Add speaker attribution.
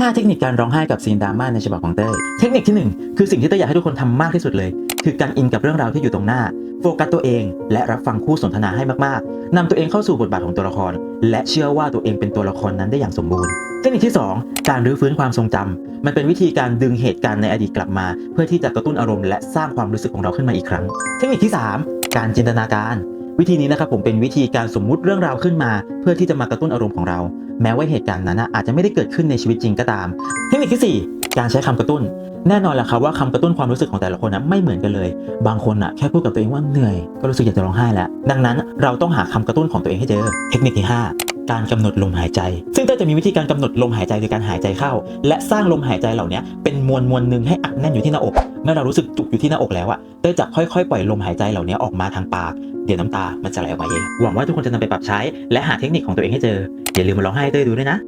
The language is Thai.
Speaker 1: 5 เทคนิคการร้องไห้กับซีนดราม่าในฉบับของเต้ยเทคนิคที่ 1 คือสิ่งที่เต้ยอยากให้ทุกคนทำมากที่สุดเลย คือการอินกับเรื่องราวที่อยู่ตรงหน้า โฟกัสตัวเอง และรับฟังคู่สนทนาให้มากๆนำตัวเองเข้าสู่บทบาทของตัวละคร และเชื่อว่าตัวเองเป็นตัวละครนั้นได้อย่างสมบูรณ์ เทคนิคที่ 2 การรื้อฟื้นความทรงจำมันเป็นวิธีการดึงเหตุการณ์ในอดีตกลับมา เพื่อที่จะกระตุ้นอารมณ์และสร้างความรู้สึกของเราขึ้นมาอีกครั้ง เทคนิคที่ 3 การจินตนาการ วิธีนี้นะครับผมเป็นวิธีการสมมุติเรื่องราวขึ้นมา เพื่อที่จะมากระตุ้นอารมณ์ของเรา แม้ว่าเหตุการณ์นั้นอาจจะไม่ได้เกิดขึ้นในชีวิตจริงก็ตาม เทคนิคที่ 4 การใช้คำกระตุ้น แน่นอนแหละครับว่าคำกระตุ้นความรู้สึกของแต่ละคนนะไม่เหมือนกันเลย บางคนนะแค่พูดกับตัวเองว่าเหนื่อยก็รู้สึกอยากจะร้องไห้แล้วดังนั้นเราต้องหาคำกระตุ้นของตัวเองให้เจอ เทคนิคที่ 5การกำหนดลมหายใจ ซึ่งเต้จะมีวิธีการกำหนดลมหายใจโดยการหายใจเข้า และสร้างลมหายใจเหล่านี้เป็นมวลมวลหนึ่งให้อัดแน่นอยู่ที่หน้าอก เมื่อเรารู้สึกจุกอยู่ที่หน้าอกแล้วอะเต้จะค่อยๆ ปล่อยลมหายใจเหล่านี้ออกมาทางปาก ดี๋ยวน้ำตามันจะไหลออกมาเอง หวังว่าทุกคนจะนำไปปรับใช้ และหาเทคนิคของตัวเองให้เจอ อย่าลืมมาลองให้เต้ยดูด้วยนะ